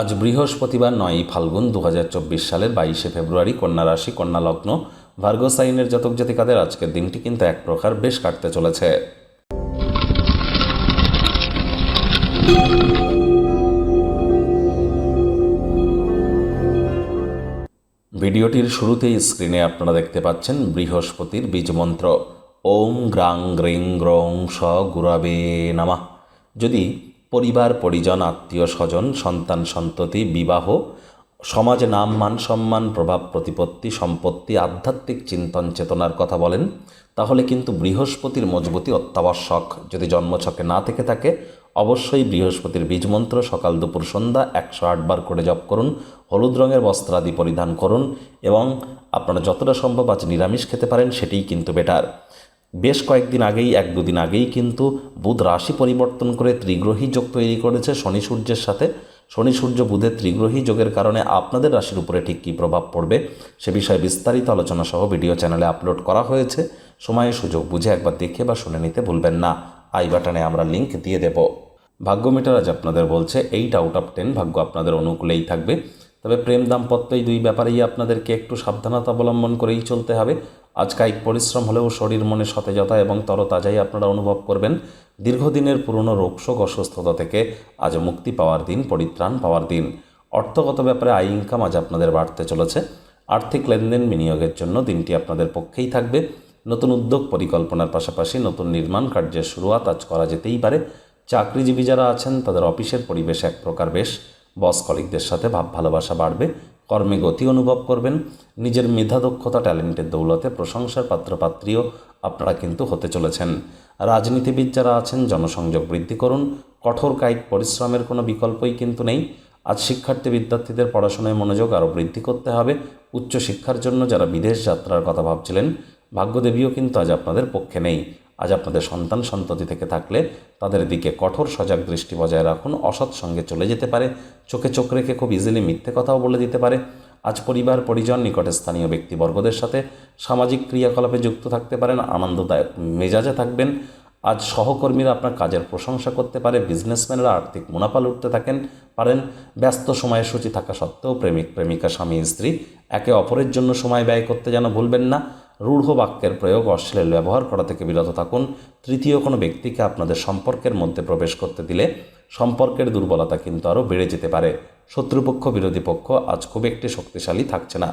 আজ বৃহস্পতিবার নয়ই ফাল্গুন দু সালের বাইশে ফেব্রুয়ারি কন্যা রাশি, কন্যা লগ্ন, ভার্গো সাইনের জাতক জাতিকাদের আজকের দিনটি কিন্তু এক প্রকার বেশ কাটতে চলেছে। ভিডিওটির শুরুতেই স্ক্রিনে আপনারা দেখতে পাচ্ছেন বৃহস্পতির বীজমন্ত্র। ওম গ্রাং গ্রিং গ্রং স গুরাবে নামা। যদি পরিবার, পরিজন, আত্মীয় স্বজন, সন্তান, সন্ততি, বিবাহ, সমাজে, নাম, মান, সম্মান, প্রভাব, প্রতিপত্তি, সম্পত্তি, আধ্যাত্মিক চিন্তন, চেতনার কথা বলেন, তাহলে কিন্তু বৃহস্পতির মজবুতি অত্যাবশ্যক। যদি জন্মছকে না থেকে থাকে, অবশ্যই বৃহস্পতির বীজমন্ত্র সকাল দুপুর সন্ধ্যা একশো আটবার করে জপ করুন, হলুদ রঙের বস্ত্রাদি পরিধান করুন এবং আপনারা যতটা সম্ভব আজ নিরামিষ খেতে পারেন, সেটিই কিন্তু বেটার। বেশ কয়েকদিন আগেই, এক দুদিন আগেই কিন্তু বুধ রাশি পরিবর্তন করে ত্রিগ্রহী যোগ তৈরি করেছে শনি সূর্যের সাথে। শনি সূর্য বুধের ত্রিগ্রহী যোগের কারণে আপনাদের রাশির উপরে ঠিক কী প্রভাব পড়বে সে বিষয়ে বিস্তারিত আলোচনা সহ ভিডিও চ্যানেলে আপলোড করা হয়েছে। সময়ে সুযোগ বুঝে একবার দেখে বা শুনে নিতে ভুলবেন না। আই বাটনে আমরা লিংক দিয়ে দেব। ভাগ্য মিটার আজ আপনাদের বলছে এইট আউট অফ টেন ভাগ্য আপনাদের অনুকূলেই থাকবে। তবে প্রেম দাম্পত্য এই দুই ব্যাপারেই আপনাদেরকে একটু সাবধানতা অবলম্বন করেই চলতে হবে। আজ কায়িক পরিশ্রম হলেও শরীর মনে সতেজতা এবং তরতাজাই আপনারা অনুভব করবেন। দীর্ঘদিনের পুরনো রোগশোক অসুস্থতা থেকে আজ মুক্তি পাওয়ার দিন, পরিত্রাণ পাওয়ার দিন। অর্থগত ব্যাপারে আয় ইনকাম আজ আপনাদের বাড়তে চলেছে। আর্থিক লেনদেন বিনিয়োগের জন্য দিনটি আপনাদের পক্ষেই থাকবে। নতুন উদ্যোগ পরিকল্পনার পাশাপাশি নতুন নির্মাণ কার্যের শুরুয়াত আজ করা যেতেই পারে। চাকরিজীবী যারা আছেন, তাদের অফিসের পরিবেশ এক প্রকার বেশ। বস কলিকদের সাথে ভাব ভালোবাসা বাড়বে। কর্মে গতি অনুভব করবেন। নিজের মেধা দক্ষতা, ট্যালেন্টের দৌলতে প্রশংসার পাত্রপাত্রীও আপনারা কিন্তু হতে চলেছেন। রাজনীতিবিদ যারা আছেন, জনসংযোগ বৃদ্ধি করুন। কঠোর কায়িক পরিশ্রমের কোনো বিকল্পই কিন্তু নেই। আজ শিক্ষার্থী বিদ্যার্থীদের পড়াশোনায় মনোযোগ আরও বৃদ্ধি করতে হবে। উচ্চ শিক্ষার জন্য যারা বিদেশ যাত্রার কথা ভাবছিলেন, ভাগ্যদেবীও কিন্তু আজ আপনাদের পক্ষে নেই। আজ আপনাদের সন্তান সন্ততি থেকে থাকলে তাদের দিকে কঠোর সজাগ দৃষ্টি বজায় রাখুন, অসৎ সঙ্গে চলে যেতে পারে, চোখে চোখ রেখে খুব ইজিলি মিথ্যে কথাও বলে দিতে পারে। আজ পরিবার, পরিজন, নিকটে স্থানীয় ব্যক্তিবর্গদের সাথে সামাজিক ক্রিয়াকলাপে যুক্ত থাকতে পারেন, আনন্দদায়ক মেজাজে থাকবেন। আজ সহকর্মীরা আপনার কাজের প্রশংসা করতে পারে বিজনেসম্যানরা আর্থিক মুনাফা লুটতে থাকেন, পারেন। ব্যস্ত সময়ে সূচি থাকা সত্ত্বেও প্রেমিক, প্রেমিকা, স্বামী, স্ত্রী একে অপরের জন্য সময় ব্যয় করতে যেন ভুলবেন না। রূঢ় বাক্যের প্রয়োগ অশ্লীল ব্যবহার করা থেকে বিরত থাকুন। তৃতীয় কোনো ব্যক্তিকে আপনাদের সম্পর্কের মধ্যে প্রবেশ করতে দিলে সম্পর্কের দুর্বলতা কিন্তু আরও বেড়ে যেতে পারে। শত্রুপক্ষ, বিরোধী পক্ষ আজ খুব একটি শক্তিশালী থাকছে না।